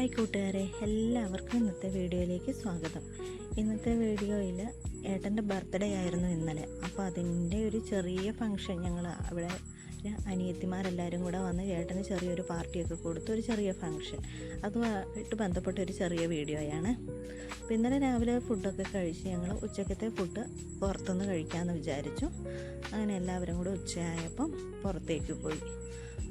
Hi കൂട്ടുകാരെ എല്ലാവർക്കും ഇന്നത്തെ വീഡിയോയിലേക്ക് സ്വാഗതം. ഇന്നത്തെ വീഡിയോയിൽ ഏട്ടന്റെ ബർത്ത്ഡേ ആയിരുന്നു ഇന്നലെ. അപ്പോൾ അതിന്റെ ഒരു ചെറിയ ഫങ്ഷൻ ഞങ്ങൾ അവിടെ അനിയത്തിമാരെല്ലാവരും കൂടെ വന്ന് ഏട്ടന് ചെറിയൊരു പാർട്ടിയൊക്കെ കൊടുത്തു ഒരു ചെറിയ ഫങ്ഷൻ അതുമായിട്ട് ബന്ധപ്പെട്ട ഒരു ചെറിയ വീഡിയോയാണ്. അപ്പോൾ ഇന്നലെ രാവിലെ ഫുഡൊക്കെ കഴിച്ച് ഞങ്ങൾ ഉച്ചക്കത്തെ ഫുഡ് പുറത്തുനിന്ന് കഴിക്കാമെന്ന് വിചാരിച്ചു. അങ്ങനെ എല്ലാവരും കൂടെ ഉച്ചയായപ്പം പുറത്തേക്ക് പോയി.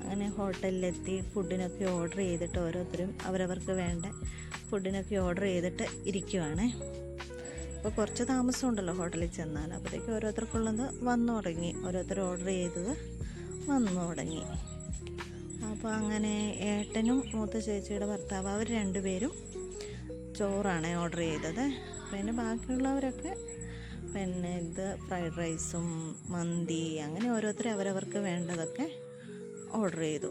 അങ്ങനെ ഹോട്ടലിലെത്തി ഫുഡിനൊക്കെ ഓർഡർ ചെയ്തിട്ട് ഓരോരുത്തരും അവരവർക്ക് വേണ്ട ഫുഡിനൊക്കെ ഓർഡർ ചെയ്തിട്ട് ഇരിക്കുവാണ്. അപ്പോൾ കുറച്ച് താമസമുണ്ടല്ലോ ഹോട്ടലിൽ ചെന്നാൽ അപ്പോഴത്തേക്ക് ഓരോരുത്തർക്കുള്ളത് വന്നു തുടങ്ങി. ഓരോരുത്തർ ഓർഡർ ചെയ്തത് വന്നു തുടങ്ങി. അപ്പോൾ അങ്ങനെ ഏട്ടനും മൂത്ത ചേച്ചിയുടെ ഭർത്താവ് അവർ രണ്ടുപേരും ചോറാണ് ഓർഡർ ചെയ്തത്. പിന്നെ ബാക്കിയുള്ളവരൊക്കെ പിന്നെ ഇത് ഫ്രൈഡ് റൈസും മന്തി അങ്ങനെ ഓരോരുത്തർ അവരവർക്ക് വേണ്ടതൊക്കെ ഓർഡർ ചെയ്തു.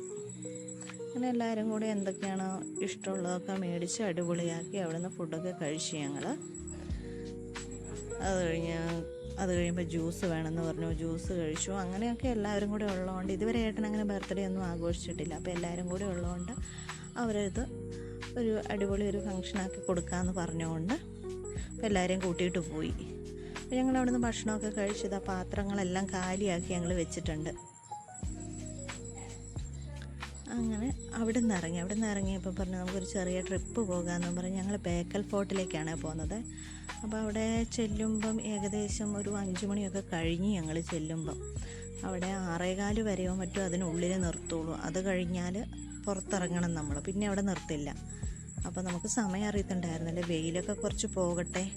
അങ്ങനെ എല്ലാവരും കൂടി എന്തൊക്കെയാണ് ഇഷ്ടമുള്ളതൊക്കെ മേടിച്ച് അടിപൊളിയാക്കി അവിടെ നിന്ന് ഫുഡൊക്കെ കഴിച്ചു ഞങ്ങൾ അത് കഴിഞ്ഞ് അത് കഴിയുമ്പോൾ ജ്യൂസ് വേണമെന്ന് പറഞ്ഞു. ജ്യൂസ് കഴിച്ചു. അങ്ങനെയൊക്കെ എല്ലാവരും കൂടെ ഉള്ളതുകൊണ്ട് ഇതുവരെ ഏട്ടൻ അങ്ങനെ ബർത്ത്ഡേ ഒന്നും ആഘോഷിച്ചിട്ടില്ല. അപ്പോൾ എല്ലാവരും കൂടെ ഉള്ളതുകൊണ്ട് അവരത് ഒരു അടിപൊളി ഒരു ഫംഗ്ഷനാക്കി കൊടുക്കാമെന്ന് പറഞ്ഞുകൊണ്ട് അപ്പോൾ എല്ലാവരെയും കൂട്ടിയിട്ട് പോയി. അപ്പോൾ ഞങ്ങൾ ഭക്ഷണമൊക്കെ കഴിച്ചത് ആ പാത്രങ്ങളെല്ലാം കാലിയാക്കി ഞങ്ങൾ വെച്ചിട്ടുണ്ട്. അങ്ങനെ അവിടെ നിന്ന് ഇറങ്ങി അവിടെ നിന്ന് ഇറങ്ങിയപ്പോൾ പറഞ്ഞു നമുക്കൊരു ചെറിയ ട്രിപ്പ് പോകാമെന്ന് പറഞ്ഞ് ഞങ്ങൾ ബേക്കൽ ഫോർട്ടിലേക്കാണ് പോകുന്നത്. അപ്പോൾ അവിടെ ചെല്ലുമ്പം ഏകദേശം ഒരു അഞ്ച് മണിയൊക്കെ കഴിഞ്ഞ് ഞങ്ങൾ ചെല്ലുമ്പം അവിടെ ആറേകാൽ വരെയോ മറ്റോ അതിനുള്ളിൽ നിർത്തുള്ളൂ. അത് കഴിഞ്ഞാൽ പുറത്തിറങ്ങണം നമ്മൾ പിന്നെ അവിടെ നിർത്തില്ല. അപ്പോൾ നമുക്ക് സമയം അറിയത്തുണ്ടായിരുന്നില്ല. വെയിലൊക്കെ കുറച്ച് പോകട്ടെ.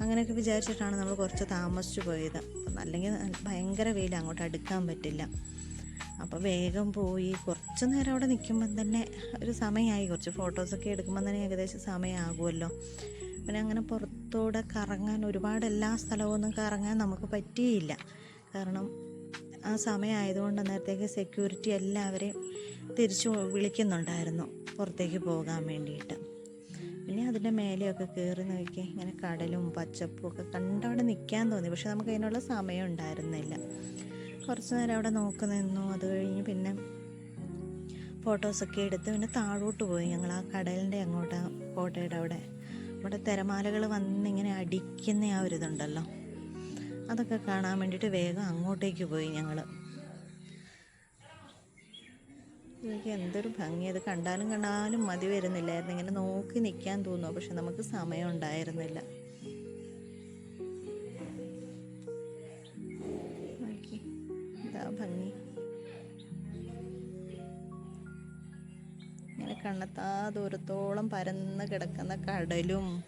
അങ്ങനെയൊക്കെ വിചാരിച്ചിട്ടാണ് നമ്മൾ കുറച്ച് താമസിച്ചു പോയത്. അല്ലെങ്കിൽ ഭയങ്കര വെയിൽ അങ്ങോട്ട് അടുക്കാൻ പറ്റില്ല. അപ്പോൾ വേഗം പോയി. കുറച്ച് നേരം അവിടെ നിൽക്കുമ്പം തന്നെ ഒരു സമയമായി. കുറച്ച് ഫോട്ടോസൊക്കെ എടുക്കുമ്പം തന്നെ ഏകദേശം സമയമാകുമല്ലോ. പിന്നെ അങ്ങനെ പുറത്തൂടെ കറങ്ങാൻ ഒരുപാട് എല്ലാ സ്ഥലമൊന്നും കറങ്ങാൻ നമുക്ക് പറ്റിയില്ല. കാരണം ആ സമയമായതുകൊണ്ട് അന്നേരത്തേക്ക് സെക്യൂരിറ്റി എല്ലാവരെയും തിരിച്ചു വിളിക്കുന്നുണ്ടായിരുന്നു പുറത്തേക്ക് പോകാൻ വേണ്ടിയിട്ട്. പിന്നെ അതിന്റെ മേലെയൊക്കെ കയറി നോക്കി. ഇങ്ങനെ കടലും പച്ചപ്പും ഒക്കെ കണ്ടവിടെ നിൽക്കാൻ തോന്നി. പക്ഷെ നമുക്ക് അതിനുള്ള സമയം ഉണ്ടായിരുന്നില്ല. കുറച്ച് നേരം അവിടെ നോക്കി നിന്നു. അത് കഴിഞ്ഞ് പിന്നെ ഫോട്ടോസൊക്കെ എടുത്ത് പിന്നെ താഴോട്ട് പോയി. ഞങ്ങൾ ആ കടലിന്റെ അങ്ങോട്ട് കോട്ടയുടെ അവിടെ. അവിടെ തിരമാലകൾ വന്നിങ്ങനെ അടിക്കുന്ന ആ ഒരു ഇതുണ്ടല്ലോ. അതൊക്കെ കാണാൻ വേണ്ടിയിട്ട് വേഗം അങ്ങോട്ടേക്ക് പോയി ഞങ്ങൾ എനിക്ക് എന്തൊരു ഭംഗി. അത് കണ്ടാലും കണ്ടാലും മതി വരുന്നില്ലായിരുന്നു. ഇങ്ങനെ നോക്കി നിൽക്കാൻ തോന്നുന്നു. പക്ഷെ നമുക്ക് സമയം ഉണ്ടായിരുന്നില്ല. ഭംഗി. ഇങ്ങനെ കണ്ണെത്താ ദൂരത്തോളം പരന്ന് കിടക്കുന്ന കടലും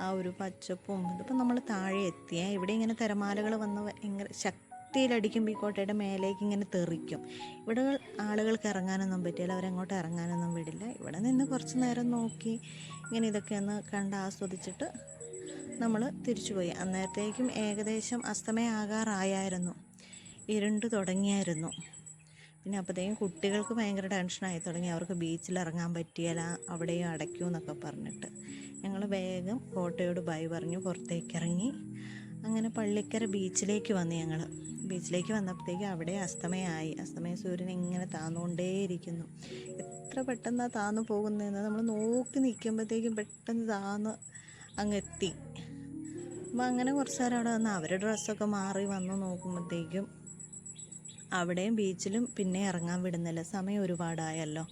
ആ ഒരു പച്ചപ്പും ഇതിപ്പോൾ നമ്മൾ താഴെ എത്തിയ. ഇവിടെ ഇങ്ങനെ തിരമാലകൾ വന്ന് ഭയങ്കര ശക്തിയിലടിക്കുമ്പോൾ ഈ കോട്ടയുടെ മേലേക്ക് ഇങ്ങനെ തെറിക്കും. ഇവിടെ ആളുകൾക്ക് ഇറങ്ങാനൊന്നും പറ്റില്ല അവരങ്ങോട്ട് ഇറങ്ങാനൊന്നും വിടില്ല. ഇവിടെ നിന്ന് കുറച്ച് നേരം നോക്കി ഇങ്ങനെ ഇതൊക്കെ ഒന്ന് കണ്ട് ആസ്വദിച്ചിട്ട് നമ്മൾ തിരിച്ചുപോയി. അന്നേരത്തേക്കും ഏകദേശം അസ്തമയാകാറായായിരുന്നു ഇരുണ്ട് തുടങ്ങിയായിരുന്നു. പിന്നെ അപ്പോഴത്തേക്കും കുട്ടികൾക്ക് ഭയങ്കര ടെൻഷനായി തുടങ്ങി. അവർക്ക് ബീച്ചിൽ ഇറങ്ങാൻ പറ്റിയല്ല അവിടെയും അടയ്ക്കൂ എന്നൊക്കെ പറഞ്ഞിട്ട്. ഞങ്ങൾ വേഗം കോട്ടയോട് ബൈ പറഞ്ഞു പുറത്തേക്ക് ഇറങ്ങി അങ്ങനെ പള്ളിക്കര ബീച്ചിലേക്ക് വന്നു ഞങ്ങൾ ബീച്ചിലേക്ക് വന്നപ്പോഴത്തേക്കും അവിടെ അസ്തമയമായി അസ്തമയ സൂര്യൻ ഇങ്ങനെ താന്നുകൊണ്ടേയിരിക്കുന്നു. എത്ര പെട്ടെന്നാണ് താന്നു പോകുന്നതെന്ന് നമ്മൾ നോക്കി നിൽക്കുമ്പോഴത്തേക്കും പെട്ടെന്ന് താന്ന് അങ്ങ് എത്തി അപ്പം അങ്ങനെ കുറച്ച് നേരം അവിടെ വന്ന് അവരുടെ ഡ്രസ്സൊക്കെ മാറി വന്ന് നോക്കുമ്പോഴത്തേക്കും അവിടെയും ബീച്ചിലും പിന്നെ ഇറങ്ങാൻ വിടുന്നില്ല. സമയം ഒരുപാടായല്ലോ.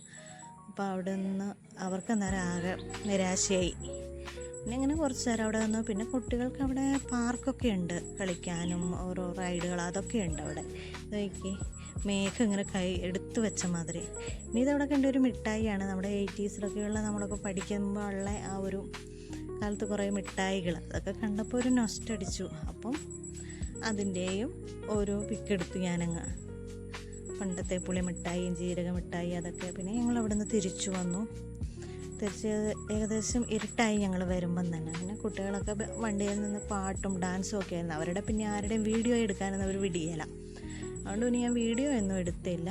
അപ്പോൾ അവിടെ നിന്ന് അവർക്ക് അന്നേരം ആകെ നിരാശയായി. പിന്നെ ഇങ്ങനെ കുറച്ച് നേരം അവിടെ വന്നു പിന്നെ കുട്ടികൾക്ക് അവിടെ പാർക്കൊക്കെ ഉണ്ട് കളിക്കാനും ഓരോ റൈഡുകൾ അതൊക്കെ ഉണ്ട് അവിടെ. നോക്കി. മേഘം ഇങ്ങനെ കൈ എടുത്തു വെച്ച മാതിരി. ഇനി ഇതവിടെ കണ്ട ഒരു മിഠായിയാണ്. നമ്മുടെ എയ്റ്റീസിലൊക്കെയുള്ള നമ്മളൊക്കെ പഠിക്കുമ്പോൾ ഉള്ള ആ ഒരു കാലത്ത് കുറേ മിഠായികൾ. അതൊക്കെ കണ്ടപ്പോൾ ഒരു നൊസ്റ്റടിച്ചു. അപ്പം അതിന്റെയും ഓരോ പിക്കെടുത്ത് ഞാനങ്ങ് പണ്ടത്തെ പുളി മിഠായിയും ജീരക മിഠായി അതൊക്കെ പിന്നെ ഞങ്ങൾ അവിടെ നിന്ന് തിരിച്ചു വന്നു. തിരിച്ച് ഏകദേശം ഇരുട്ടായി ഞങ്ങൾ വരുമ്പം തന്നെ. പിന്നെ കുട്ടികളൊക്കെ വണ്ടിയിൽ നിന്ന് പാട്ടും ഡാൻസും ഒക്കെ ആയിരുന്നു. അവരുടെ പിന്നെ ആരുടെയും വീഡിയോ എടുക്കാനൊന്നും അവർ വിടിയല. അതുകൊണ്ട് പിന്നെ ഞാൻ വീഡിയോ ഒന്നും എടുത്തില്ല.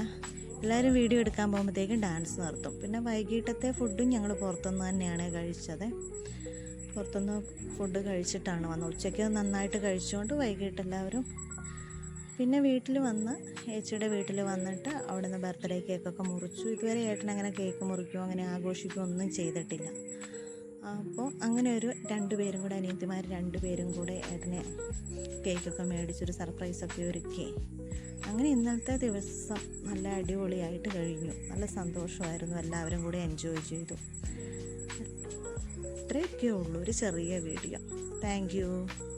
എല്ലാവരും വീഡിയോ എടുക്കാൻ പോകുമ്പോഴത്തേക്കും ഡാൻസ് നിർത്തും. പിന്നെ വൈകിട്ടത്തെ ഫുഡും ഞങ്ങൾ പുറത്തുനിന്ന് തന്നെയാണ് കഴിച്ചത്. പുറത്തുനിന്ന് ഫുഡ് കഴിച്ചിട്ടാണ് വന്നത്. ഉച്ചയ്ക്ക് നന്നായിട്ട് കഴിച്ചുകൊണ്ട് വൈകിട്ട് എല്ലാവരും പിന്നെ വീട്ടിൽ വന്ന് ഏച്ചിയുടെ വീട്ടിൽ വന്നിട്ട് അവിടെ നിന്ന് ബർത്ത്ഡേ കേക്കൊക്കെ മുറിച്ചു. ഇതുവരെ ഏട്ടൻ അങ്ങനെ കേക്ക് മുറിക്കുകയോ അങ്ങനെ ആഘോഷിക്കുകയോ ഒന്നും ചെയ്തിട്ടില്ല. അപ്പോൾ അങ്ങനെ ഒരു രണ്ടുപേരും കൂടെ അനിയത്തിമാർ രണ്ടുപേരും കൂടെ ഏട്ടനെ കേക്കൊക്കെ മേടിച്ചൊരു സർപ്രൈസൊക്കെ ഒരുക്കി അങ്ങനെ ഇന്നലത്തെ ദിവസം നല്ല അടിപൊളിയായിട്ട് കഴിഞ്ഞു. നല്ല സന്തോഷമായിരുന്നു. എല്ലാവരും കൂടെ എൻജോയ് ചെയ്തു. ഇത്രയൊക്കെ ഉള്ളൂ ഒരു ചെറിയ വീഡിയോ. താങ്ക്